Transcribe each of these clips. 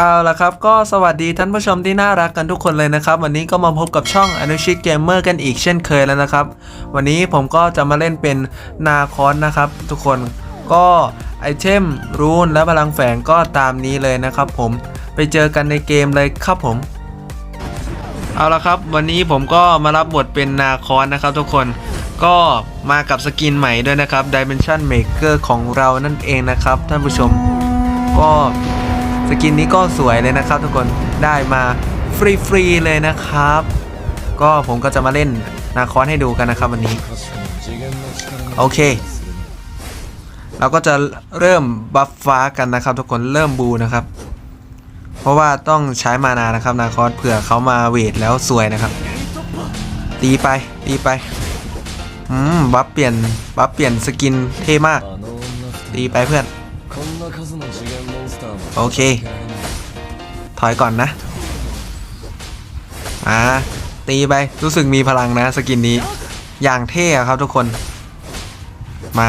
เอาละครับก็สวัสดีท่านผู้ชมที่น่ารักกันทุกคนเลยนะครับ วันนี้ก็มาพบกับช่องอนุชิตเกมเมอร์กันอีกเช่นเคยแล้วนะครับ วันนี้ผมก็จะมาเล่นเป็นนาคอนนะครับ ทุกคนก็ไอเทมรูนและพลังแฝงก็ตามนี้เลยนะครับผมไปเจอกันในเกมเลยครับผม เอาละครับ วันนี้ผมก็มารับบทเป็นนาคอนนะครับ ทุกคนก็มากับสกินใหม่ด้วยนะครับ Dimension Maker ของเรานั่นเองนะครับท่านผู้ชมก็ สกินนี้ก็สวยเลยนะครับทุกคนได้มาฟรีๆเลยนะครับ ก็ผมก็จะมาเล่นนาคอนให้ดูกันนะครับวันนี้ โอเค เราก็จะเริ่มบัฟฟ้ากันนะครับ ทุกคนเริ่มบูนะครับ เพราะว่าต้องใช้มานานะครับ นาคอสเผื่อเขามาเวทแล้วสวยนะครับ ตีไปตีไปอืมบัฟเปลี่ยนบัฟเปลี่ยนสกินเท่มาก ตีไปเพื่อน โอเค ถอยก่อนนะมาตีไป รู้สึกมีพลังนะสกินนี้ อย่างเท่ครับทุกคน มา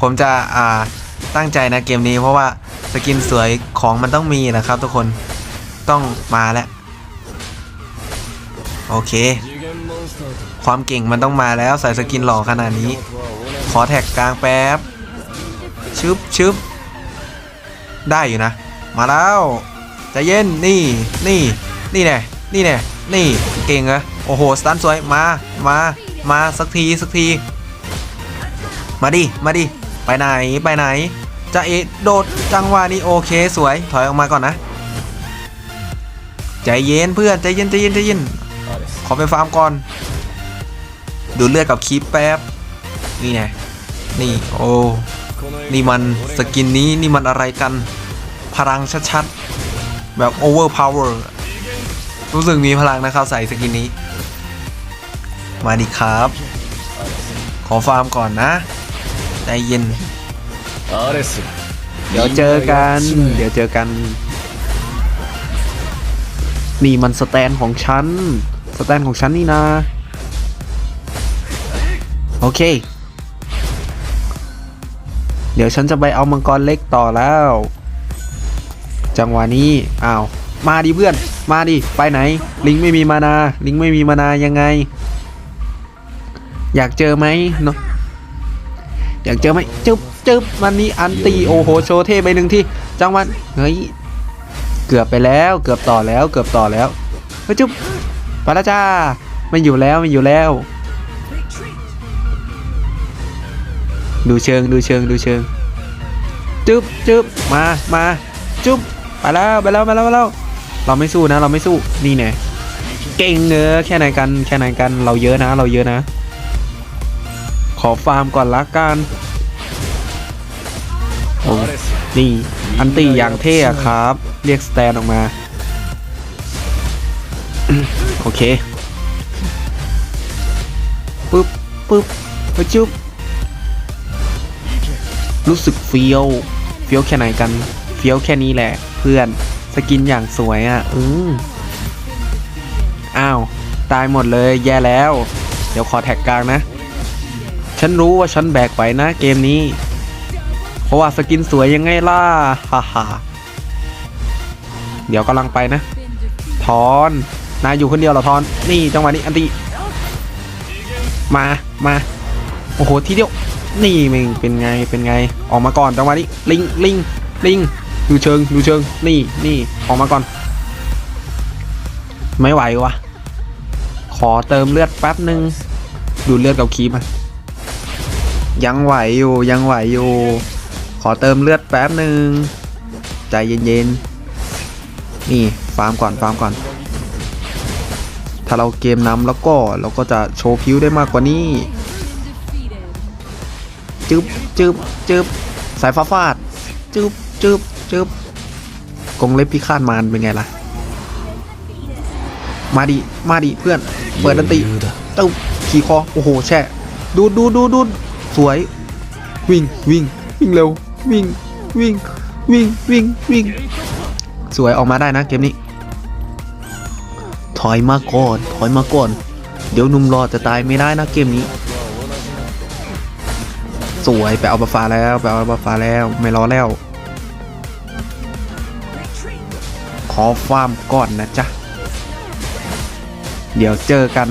ผมจะ อ่า ตั้งใจนะเกมนี้เพราะว่าสกินสวยของมันต้องมีนะครับทุกคน ต้องมาแล้ว โอเค ความเก่งมันต้องมาแล้วใส่สกินหล่อขนาดนี้ ขอแท็กกลางแป๊บ ชึบชึบ ได้อยู่นะ มาแล้วใจเย็นนี่นี่นี่แน่นี่แน่นี่เก่งเหรอโอ้โหสตันสวยมามามาสักทีสักที มาดิมาดิไปไหนไปไหนจะเอโดดจังหวะนี้โอเคสวยถอยออกมาก่อนนะใจเย็นเพื่อนใจเย็นใจเย็นใจเย็นขอไปฟาร์มก่อน ดูเลือดกับคีปแป๊บนี่ไงนี่โอ้ นี่มันสกินนี้นี่มันอะไรกัน พลังชัดๆ แบบ overpower รู้สึกมีพลังนะครับใส่สกินนี้ มาดิครับ ขอฟาร์มก่อนนะ ใจเย็น เดี๋ยวเจอกัน เดี๋ยวเจอกัน นี่มันสแตนของฉัน สแตนของฉันนี่นะ โอเค เดี๋ยวฉันจะไปเอามังกรเล็กต่อแล้ว จังหวะนี้อ้าวมาดิเพื่อน มาดิไปไหน ลิงไม่มีมานา ลิงไม่มีมานายังไง อยากเจอไหมเนาะอยากเจอไหมจึ๊บจึ๊บวันนี้อันตีโอโหโชว์เทไปหนึ่งที่ จังหวะเฮ้ยเกือบไปแล้ว เกือบต่อแล้ว เกือบต่อแล้วเฮ้ยจึ๊บปแล้วจ้าไม่อยู่แล้วไม่อยู่แล้ว ดูเชิงดูเชิงดูเชิงจึ๊บจึ๊บมามาจุ๊บไปแล้วไปแล้วไปแล้วไปแล้วเราไม่สู้นะ เราไม่สู้นี่แน่เก่งเนอแค่ไหนกันแค่ไหนกันเราเยอะนะ เราเยอะนะ ขอฟาร์มก่อนละกันโอ้นี่ อันตีอย่างเท่ครับ เรียกสแตนออกมา โอเค ปึ๊บปึ๊บไปจุ๊บ รู้สึกเฟี้ยว เฟี้ยวแค่ไหนกัน เฟี้ยวแค่นี้แหละ เพื่อน สกินอย่างสวยอะ อืมอ้าว ตายหมดเลยแย่แล้ว เดี๋ยวขอแท็กกลางนะ ฉันรู้ว่าฉันแบกไปนะเกมนี้ เพราะว่าสกินสวยยังไงล่ะ ฮ่าฮ่าเดี๋ยวกำลังไปนะ ทอน นายอยู่คนเดียวเหรอทอน นี่จังหวะนี้อันตีมา มา โอ้โห ทีเดียว นี่มึงเป็นไงเป็นไง ออกมาก่อนจังหวะนี้ลิงลิงลิงดูเชิงดูเชิงนี่นี่ออกมาก่อน ไม่ไหววะขอเติมเลือดแป๊บหนึ่งดูเลือดกับคีบอะยังไหวอยู่ยังไหวอยู่ ขอเติมเลือดแป๊บหนึ่งใจเย็นๆนี่ฟาร์มก่อนฟาร์มก่อน ถ้าเราเกมนำแล้วก็เราก็จะโชว์พิวได้มากกว่านี้ จึบจึบจึบสายฟ้าฟาดจึบจึบจึบกรงเล็บพิฆาตมารเป็นไงล่ะ มาดิ มาดิเพื่อน เปิดดันติตึ๊บขี่คอ โอ้โห แช่ ดูดดูดดูดดูดสวย วิ่ง วิ่ง วิ่งเร็ว วิ่ง วิ่ง วิ่ง วิ่ง วิ่ง สวยออกมาได้นะเกมนี้ ถอยมาก่อน ถอยมาก่อน เดี๋ยวหนุ่มรอจะตายไม่ได้นะเกมนี้ สวยไปเอาบัฟฟ้าแล้วไปเอาบัฟฟ้าแล้วไม่รอแล้ว ขอฟาร์มก่อนนะจ๊ะ เดี๋ยวเจอกัน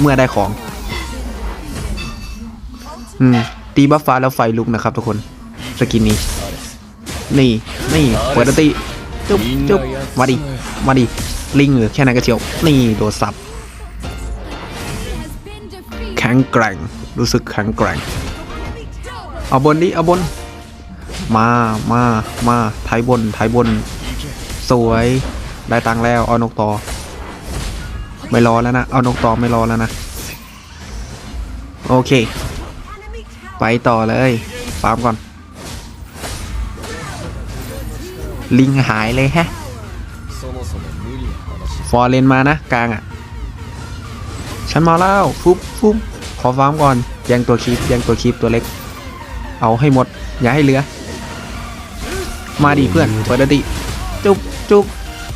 เมื่อได้ของ อืม ตีบัฟฟ้าแล้วไฟลุกนะครับทุกคน สกินนี้ นี่ นี่เปิดติจุ๊บจุ๊บมาดิ มาดิ ลิงหรือแค่นั้นก็เชียว นี่โดดสับ แข็งแกร่ง รู้สึกแข็งแกร่ง เอาบนดิเอาบน มามามาไทยบนไทยบน สวยได้ตังแล้วเอานกต่อ ไม่รอแล้วนะ เอานกต่อไม่รอแล้วนะ โอเค ไปต่อเลยฟาร์มก่อน ลิงหายเลยแฮะ ฟอร์เรนมานะ กลางอะ ฉันมาแล้วฟุบฟุบขอฟาร์มก่อนยังตัวคีปยังตัวคีปตัวเล็ก เอาให้หมด อย่าให้เหลือ มาดิเพื่อนเปิดอันติจุ๊บจุ๊บ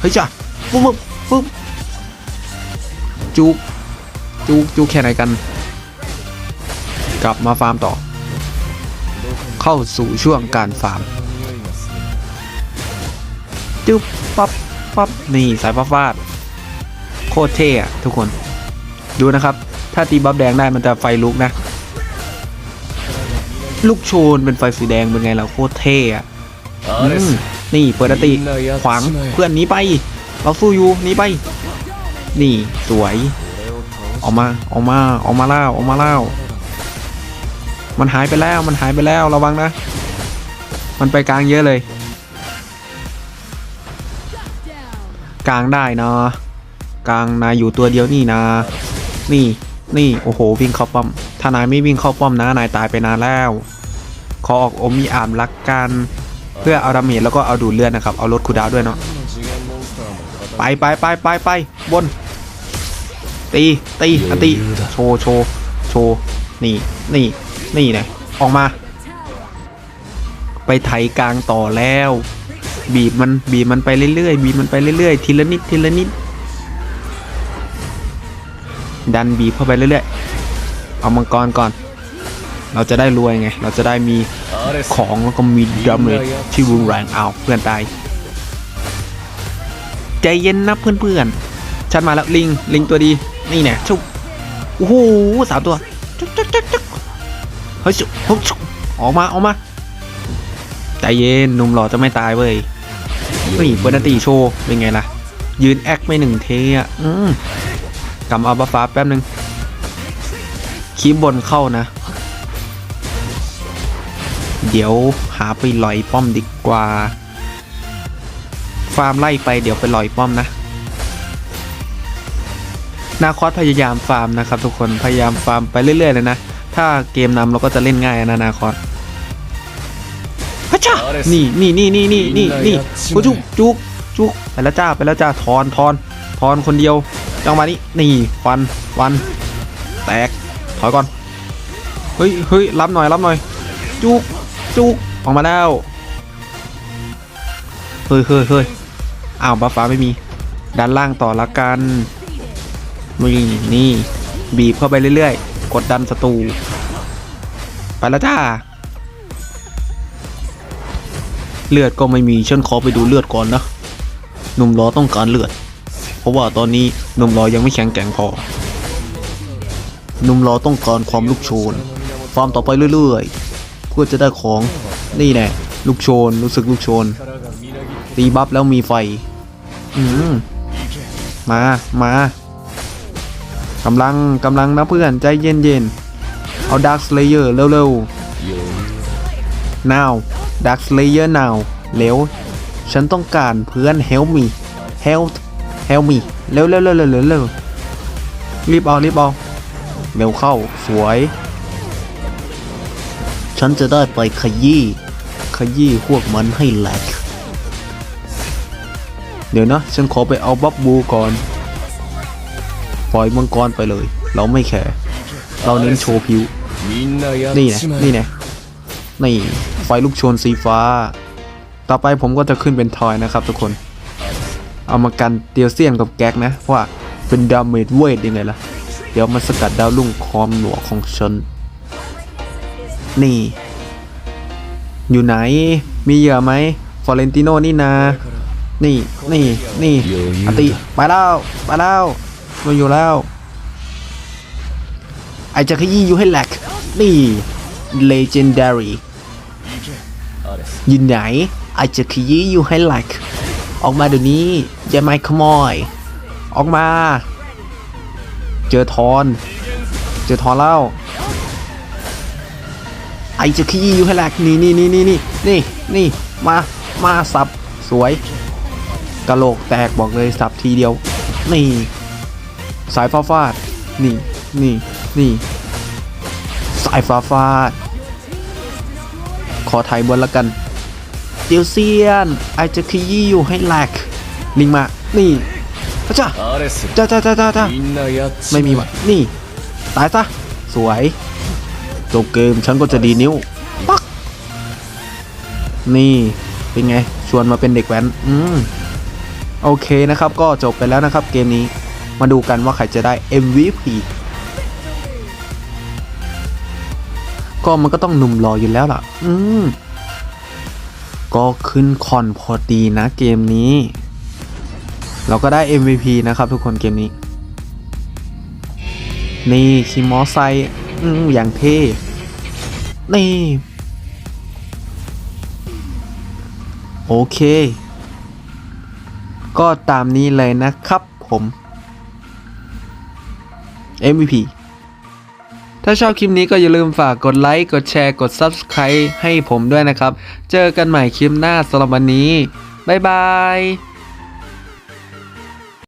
เฮ้ยจ้ะปุ๊บปุ๊บปุ๊บจุกจุกจุกแค่ไหนกัน กลับมาฟาร์มต่อ เข้าสู่ช่วงการฟาร์มจุ๊บปั๊บปั๊บนี่สายฟ้าฟาด โคตรเท่อะทุกคน ดูนะครับ ถ้าตีบัฟแดงได้มันจะไฟลุกนะ ลูกโชนเป็นไฟสีแดงเป็นไงล่ะโคตรเท่อะอืมนี่เปิดอันติขวางเพื่อนหนีไป เราสู้อยู่หนีไป นี่สวยออกมาออกมาออกมาเล่าออกมาเล่ามันหายไปแล้วมันหายไปแล้วระวังนะ มันไปกลางเยอะเลย กลางได้นะกลางนายอยู่ตัวเดียวนี่นะ นี่นี่โอ้โหวิ่งเข้าป้อม ถ้านายไม่วิ่งเข้าป้อมนะนายตายไปนานแล้ว ขอออกอมมีอามรักกัน เพื่อเอาดาเมจแล้วก็เอาดูดเลือดนะครับ เอาลดคูดาวด้วยเนาะ ไปไปไปไปไปบน ตีตีอตีโชว์โชว์โชว์ นี่นี่นี่นะออกมา ไปไถกลางต่อแล้ว บีบมันบีบมันไปเรื่อยๆบีบมันไปเรื่อยๆ ทีละนิดทีละนิดดันบีบเข้าไปเรื่อยๆ เอามังกรก่อน เราจะได้รวยไง เราจะได้มีของแล้วก็มีดัมเลยที่รุนแรงเอาเพื่อนตาย ใจเย็นนะเพื่อนๆ ฉันมาแล้วลิงลิงตัวดี นี่แน่ชุบโอ้โหสามตัวจุ๊กจุ๊กจุ๊กจุ๊กเฮ้ยชุบเฮ้ยชุบออกมาออกมาใจเย็นหนุ่มหล่อจะไม่ตายเว้ยนี่เปิดหนตีโชว์เป็นไงล่ะ ยืนแอคไม่หนึ่งเทอะอืมกำเอาบัฟฟ้าแป๊บนึง คีบบนเข้านะ เดี๋ยวหาไปลอยป้อมดีกว่า ฟาร์มไล่ไปเดี๋ยวไปลอยป้อมนะ นาคอสพยายามฟาร์มนะครับทุกคนพยายามฟาร์มไปเรื่อยๆเลยนะ ถ้าเกมนำเราก็จะเล่นง่ายนะนาคอสพระเจ้านี่นี่นี่นี่นี่นี่นี่กูจุกจุกจุกไปแล้วจ้าไปแล้วจ้าทอนทอนทอนคนเดียวจังหวะนี้นี่ฟันฟันแตก ถอยก่อน เฮ้ยเฮ้ยรับหน่อยรับหน่อย จุกจุกออกมาแล้ว เฮ้ยเฮ้ยเฮ้ยอ้าวบัฟฟ้าไม่มี ด้านล่างต่อละกันนี่นี่ บีบเข้าไปเรื่อยๆ กดดันศัตรู ไปแล้วจ้า เลือดก็ไม่มีฉันขอไปดูเลือดก่อนนะหนุ่มล้อต้องการเลือด เพราะว่าตอนนี้หนุ่มล้อยังไม่แข็งแกร่งพอ หนุ่มล้อต้องการความลุกโชน ฟาร์มต่อไปเรื่อยๆ เพื่อจะได้ของนี่แน่ลูกโชน รู้สึกลูกโชน ตีบัฟแล้วมีไฟ อืมมา มากำลังกำลังนะเพื่อนใจเย็นเย็นๆเอาดักสเลเยอร์เร็วๆ now ดักสเลเยอร์ now เร็ว ฉันต้องการเพื่อน help me help help me เร็วเร็วเร็วเร็วเร็วเร็วรีบเอารีบเอา เร็วเข้าสวย ฉันจะได้ไปขยี้ขยี้พวกมันให้แหลก เดี๋ยวนะ ฉันขอไปเอาบับบูก่อน ปล่อยมังกรไปเลย เราไม่แคร์เราเน้นโชว์ผิว นี่นะนี่นะนี่ไฟลูกโชนสีฟ้า ต่อไปผมก็จะขึ้นเป็นทอยนะครับทุกคน เอามากันเตียวเซียนกับแก๊กนะเพราะว่าเป็นดาเมจเวทยังไงล่ะ เดี๋ยวมาสกัดดาวลุ่งคอมหนวของฉัน นี่ อยู่ไหน มีเหยื่อไหมฟอเรนติโนนี่นา นี่ นี่ นี่อติ ไปแล้ว ไปแล้วมาอยู่แล้ว ไอจะขยี้อยู่ให้แหลก นี่ legendary ยินไหนไอจะขยี้อยู่ให้แหลก ออกมาเดี๋ยวนี้อย่าไม่ขโมย ออกมา เจอทอน เจอทอนแล้วไอจะขี้อยู่ให้แหลกนี่นี่นี่นี่นี่นี่นี่มามาสับสวยกะโหลกแตกบอกเลยสับทีเดียว นี่ สายฟ้าฟาดนี่นี่นี่สายฟ้าฟาด ขอไทยบนละกันเตียวเซียนไอจะขี้อยู่ให้แหลกลิงมานี่ พระเจ้าจ้าจ้าจ้าจ้าจ้าไม่มีวะนี่ ตายซะ สวยจบเกมฉันก็จะดีนิ้วปักนี่เป็นไง ชวนมาเป็นเด็กแว้น อืม โอเคนะครับ ก็จบไปแล้วนะครับเกมนี้ มาดูกันว่าใครจะได้ MVP ก็มันก็ต้องหนุ่มรออยู่แล้วล่ะ อืม ก็ขึ้นคอนพอดีนะเกมนี้ เราก็ได้ MVP นะครับทุกคนเกมนี้ นี่คีมอไซค์อืมอย่างเท่ นี่ โอเค ก็ตามนี้เลยนะครับผม MVP ถ้าชอบคลิปนี้ก็อย่าลืมฝากกดไลค์ กดแชร์ กด Subscribe ให้ผมด้วยนะครับ เจอกันใหม่คลิปหน้าสำหรับวันนี้ บ๊ายบาย